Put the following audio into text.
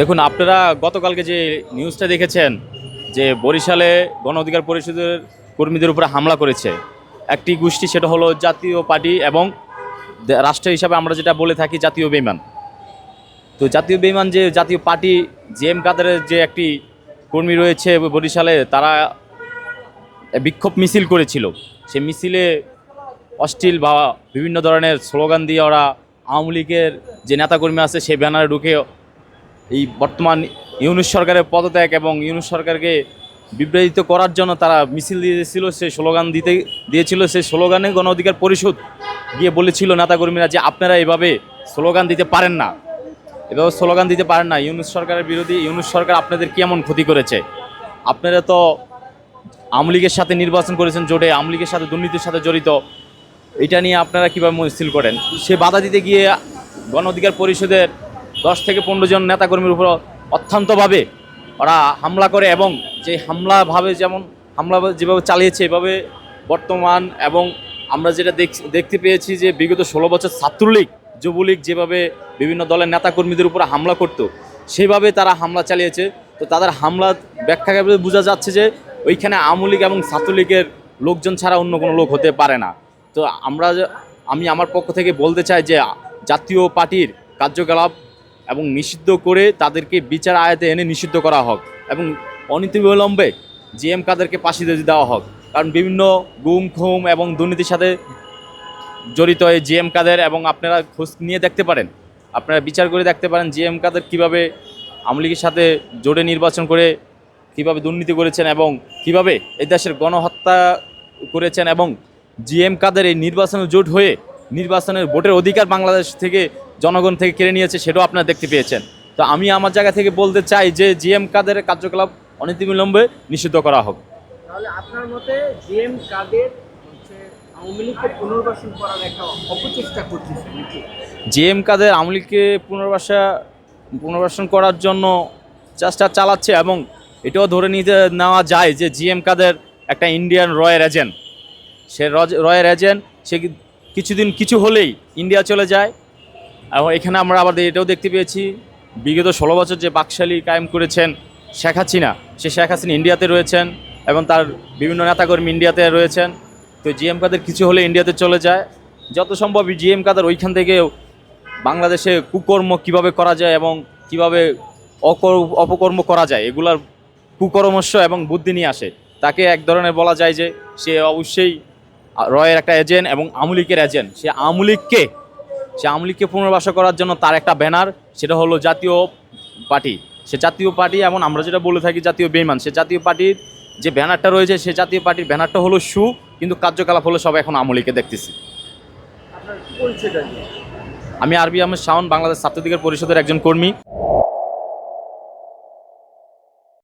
দেখুন, আপনারা গতকালকে যে নিউজটা দেখেছেন, যে বরিশালে গণ অধিকার পরিষদের কর্মীদের উপরে হামলা করেছে, একটি গোষ্ঠী সেটা হলো জাতীয় পার্টি এবং রাষ্ট্র হিসাবে আমরা যেটা বলে থাকি জাতীয় বেমান তো জাতীয় বেমান যে জাতীয় পার্টি, জে এম কাদারের যে একটি কর্মী রয়েছে বরিশালে, তারা বিক্ষোভ মিছিল করেছিল। সে মিছিলে অশ্লীল বা বিভিন্ন ধরনের স্লোগান দিয়ে ওরা আওয়ামী লীগের যে নেতাকর্মী আছে সেই ব্যানারে ঢুকে এই বর্তমান ইউনুস সরকারের পদত্যাগ এবং ইউনুস সরকারকে বিভ্রাজিত করার জন্য তারা মিছিল দিয়েছিল, সে স্লোগান দিতে, দিয়েছিল সেই স্লোগানে গণ অধিকার পরিষদ গিয়ে বলেছিল নেতাকর্মীরা যে আপনারা এভাবে স্লোগান দিতে পারেন না। এভাবে স্লোগান দিতে পারেন না। ইউনুস সরকারের বিরোধী, ইউনুস সরকার আপনাদের কেমন ক্ষতি করেছে? আপনারা তো আওয়ামী লীগের সাথে নির্বাচন করেছেন জোটে, আওয়ামী লীগের সাথে দুর্নীতির সাথে জড়িত। এটা নিয়ে আপনারা কীভাবে মিছিল করেন? সে বাধা দিতে গিয়ে গণ অধিকার পরিষদের দশ থেকে পনেরো জন নেতাকর্মীর উপর অত্যন্তভাবে ওরা হামলা করে এবং যে হামলাভাবে যেমন হামলা যেভাবে চালিয়েছে, এভাবে বর্তমান এবং আমরা যেটা দেখ- দেখতে পেয়েছি যে বিগত ষোলো বছর ছাত্রলীগ, যুবলীগ যেভাবে বিভিন্ন দলের নেতাকর্মীদের উপর হামলা করতো, সেভাবে তারা হামলা চালিয়েছে। তো তাদের হামলা ব্যাখ্যা বোঝা যাচ্ছে যে ওইখানে আওয়ামী লীগ এবং ছাত্রলীগের লোকজন ছাড়া অন্য কোনো লোক হতে পারে না। তো আমরা আমি আমার পক্ষ থেকে বলতে চাই যে জাতীয় পার্টির কার্যকলাপ এবং নিষিদ্ধ করে তাদেরকে বিচার আয়তে এনে নিষিদ্ধ করা হোক এবং অনীতিবিলম্বে জিএম কাদেরকে ফাঁসি দিয়ে দেওয়া হোক। কারণ বিভিন্ন গুম, খুম এবং দুর্নীতির সাথে জড়িত এই জিএম কাদের এবং আপনারা খোঁজ নিয়ে দেখতে পারেন। আপনারা বিচার করে দেখতে পারেন জিএম কাদের কীভাবে আওয়ামী লীগের সাথে জোটে নির্বাচন করে কীভাবে দুর্নীতি করেছেন এবং কীভাবে এই দেশের গণহত্যা করেছেন এবং জিএম কাদের এই নির্বাচনের জোট হয়ে নির্বাচনের ভোটের অধিকার বাংলাদেশ থেকে জনগণ থেকে কেড়ে নিয়েছে সেটাও আপনারা দেখতে পেয়েছেন। তো আমি আমার জায়গা থেকে বলতে চাই যে জিএম কাদের কার্যকলাপ অনীতিবিলম্বে নিষিদ্ধ করা হোক। তাহলে আপনার মতে জিএম কাদের হচ্ছে আওয়ামী লীগকে পুনর্বাসন করার একটা অপচেষ্টা করতেছে জিএম কাদের আওয়ামী লীগকে পুনর্বাসা পুনর্বাসন করার জন্য চেষ্টা চালাচ্ছে এবং এটাও ধরে নিতে নেওয়া যায় যে জিএম কাদের একটা ইন্ডিয়ান রয়ের এজেন্ট। সে রয়ের এজেন্ট সে কিছুদিন কিছু হলেই ইন্ডিয়া চলে যায় এবং এখানে আমরা আবার এটাও দেখতে পেয়েছি, বিগত ষোলো বছর যে বাকশালী কায়েম করেছেন শেখ হাসিনা, সে শেখ হাসিনা ইন্ডিয়াতে রয়েছেন এবং তার বিভিন্ন নেতাকর্মী ইন্ডিয়াতে রয়েছেন। তো জিএম কাদের কিছু হলে ইন্ডিয়াতে চলে যায়। যত সম্ভব জিএম কাদের ওইখান থেকে বাংলাদেশে কুকর্ম কীভাবে করা যায় এবং কীভাবে অপকর্ম করা যায়, এগুলার কুকর্মস্য এবং বুদ্ধি নিয়ে আসে। তাকে এক ধরনের বলা যায় যে সে অবশ্যই রয়ের একটা এজেন্ট এবং আমুলিকের এজেন্ট সে আমুলিককে সে আমলিগকে পুনর্বাসা করার জন্য তার একটা ব্যানার সেটা হলো জাতীয় পার্টি। সে জাতীয় পার্টি এবং আমরা যেটা বলে থাকি জাতীয় বেইমান সে জাতীয় পার্টির যে ব্যানারটা রয়েছে সে জাতীয় পার্টির ব্যানারটা হলো সু কিন্তু কার্যকলাপ হলো সব এখন আমলিকে দেখতেছি। আমি আরবি আহমেদ শাওন বাংলাদেশ ছাত্রদিকের পরিষদের একজন কর্মী।